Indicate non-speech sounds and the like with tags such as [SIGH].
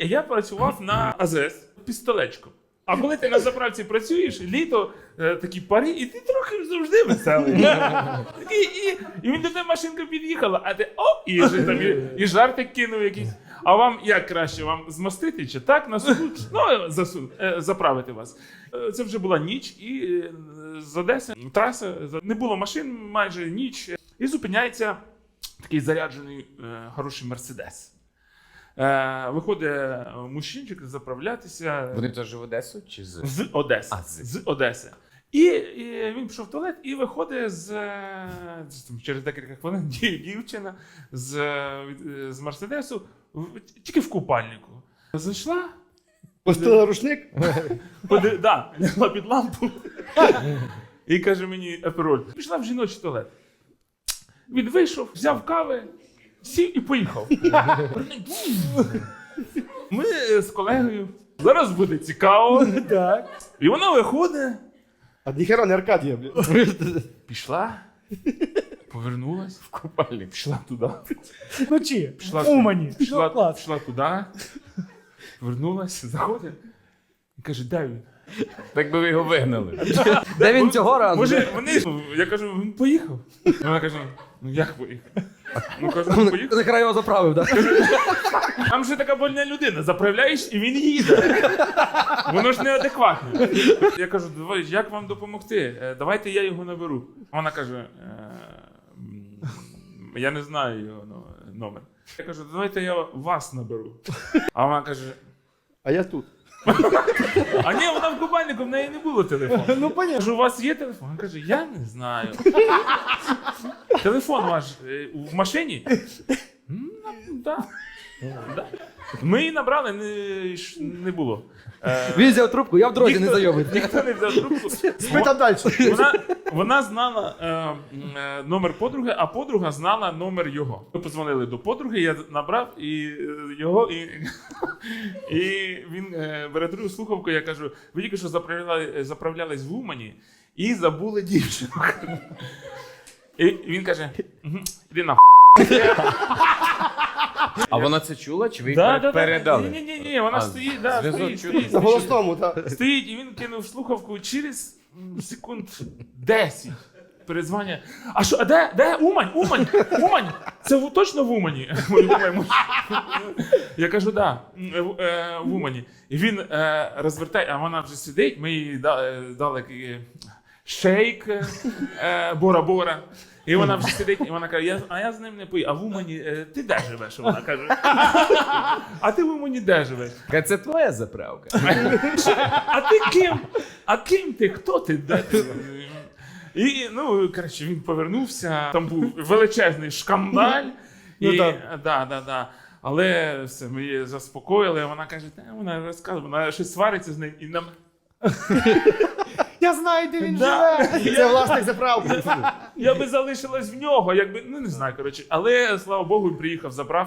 Я працював на АЗС пістолечком. А коли ти на заправці працюєш, літо е, такі пари, і ти трохи завжди веселий. І, і він до тебе машинка під'їхала, а ти о, і, вже там, і, і жартик кинув якийсь. А вам як краще? Вам змастити чи так на суду? Ну, засу, е, заправити вас. Е, Це вже була ніч, і е, з Одеси траса не було машин майже ніч. І зупиняється такий заряджений хороший мерседес. Е, виходить мужчинчик заправлятися Вони теж в Одесу чи з. з Одеси. А, з. з Одеси. І, і він пішов в туалет і виходить з, е, з- через декілька хвилин [LAUGHS] дівчина з, е, з Мерседесу тільки в купальнику. Зайшла, Пустила рушник? [LAUGHS] поди, да, лягла під лампу [LAUGHS] і каже мені апероль. Пішла в жіночий туалет. Він вийшов, взяв кави, сів і поїхав. Ми з колегою. Зараз буде цікаво. Так. І вона виходить, А ніхера не Аркадія, блін. пішла, повернулась, В купальник. пішла туди. Вночі. Пішла, в Умані. пішла, Ну, клас. пішла туди, повернулась, заходить і каже, де він? Так би ви його вигнали. Де він цього разу? Може, вони. Я кажу, він поїхав. Вона каже: ну як поїхав? Ну кажу, поїхав. Захра його заправив, так? Там же така больна людина, заправляєш і він їде. Воно ж неадекватне. Я кажу, давай, як вам допомогти? Е, Давайте я його наберу. Вона каже: «Е, м, я не знаю його номер. Я кажу, давайте я вас наберу. А вона каже: А я тут. А ні, вона в купальнику, в неї не було телефону. Ну, понятно. Кажу, у вас є телефон? Він каже, я не знаю. Телефон ваш е, в машині? «М, да. Да. Ми її набрали, не, не було. Е, Він взяв трубку, я в дорозі не ніхто- зайобив. Ніхто не взяв трубку. [LAUGHS] Спи там далі. Вона, вона знала е, м, е, номер подруги, а подруга знала номер його. Ми позвонили до подруги, я набрав і е, його, і, [LAUGHS] і він е, бере другу слухавку. Я кажу: ви тільки що заправляли, заправлялись в Умані і забули дівчину. [LAUGHS] І він каже: «Мгм, іди на А вона це чула, чи ви їй Да, пер- да, да. передали? Ні, ні, ні, вона А, стоїть, да, зв'язок стоїть, чути. стоїть, стоїть. голосному, так. Стоїть, і він кинув слухавку через м, секунд 10. Перезвання. А що, а де, де Умань? Умань? Умань? Це в- точно в Умані? Ми думаємо. Я кажу, да, м, в, е, в Умані. І він е, розвертає, а вона вже сидить, ми їй да- е, дали такий шейк е, е, Бора-Бора. І вона [LAUGHS] вже сидить, і вона каже, я, а я з ним не поїду. А в Умані е, ти де живеш? Вона каже. А ти в Умані де живеш? Каже, Це твоя заправка. А ти ким? А ким ти? Хто ти? Де ти? І ну, коротше, він повернувся. Там був величезний шкандаль. Ну, І, так. да, да, да. Але все, ми її заспокоїли. Вона каже, та вона розказує, вона щось свариться з ним і нам. Я знаю, де він Да. живе. Це власник заправки. Я би залишилась в нього, якби ну не знаю, коротше. Але слава Богу, він приїхав, забрав